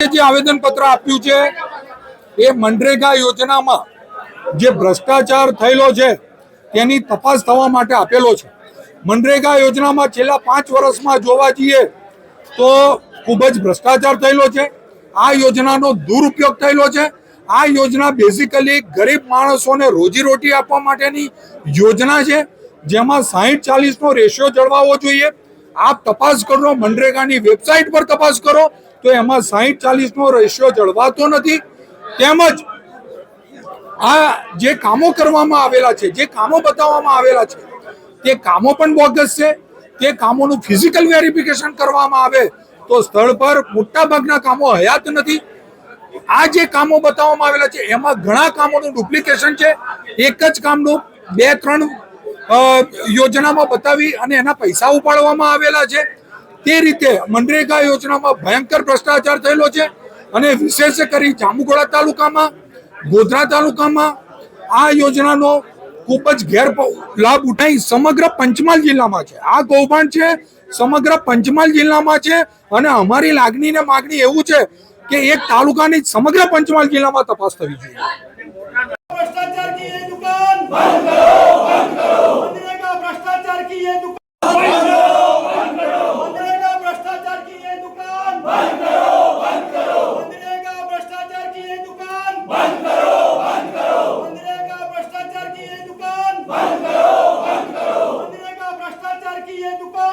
જે આવેદન પત્ર આપ્યું છે, એ મનરેગા યોજનામાં જે ભ્રષ્ટાચાર થયેલો છે, તેની તપાસ થવા માટે આપેલો છે. મનરેગા યોજનામાં છેલ્લા પાંચ વર્ષમાં જોવા જઈએ તો ખૂબ જ ભ્રષ્ટાચાર થયેલો છે. આ યોજનાનો દુરુપયોગ થયેલો છે. આ યોજના બેઝિકલી ગરીબ માણસોને રોજીરોટી આપવા માટેની યોજના છે. જેમાં સાહીઠ ચાલીસનો રેશિયો જળવાવો જોઈએ. આપ તપાસ કરો, મનરેગાની વેબસાઇટ પર તપાસ કરો. તો એમાં સાહીઠ ચાલીસનો રેશિયો જળવાતો નથી. તેમજ આ જે કામો કરવામાં આવેલા છે, જે કામો બતાવવામાં આવેલા છે, તે કામો પણ બોગસ છે. તે કામોનું ફિઝિકલ વેરિફિકેશન કરવામાં આવે તો સ્થળ પર મોટા ભાગના કામો હયાત નથી. આ જે કામો બતાવવામાં આવેલા છે, એમાં ઘણા કામોનું ડુપ્લિકેશન છે. એક જ કામનું બે, ત્રણ યોજનામાં બતાવી અને એના પૈસા ઉપાડવામાં આવેલા છે. તે રીતે મનરેગા યોજનામાં ભયંકર ભ્રષ્ટાચાર થયેલો છે અને વિશેષ કરી જાંબુગોડા તાલુકામાં, ગોધરા તાલુકામાં આ યોજનાનો ખૂબ જ ગેર લાભ ઉઠાઈ સમગ્ર પંચમહાલ જિલ્લામાં છે. આ કૌભાંડ છે, સમગ્ર પંચમહાલ જિલ્લામાં છે અને અમારી લાગણી ને માગણી એવું છે કે એક તાલુકાની સમગ્ર પંચમહાલ જિલ્લામાં તપાસ થવી જોઈએ. ભ્રષ્ટાચાર કી દુકાન? બંધ કરો બંધ કરો. ભ્રષ્ટાચાર કી દુકાન? do pau!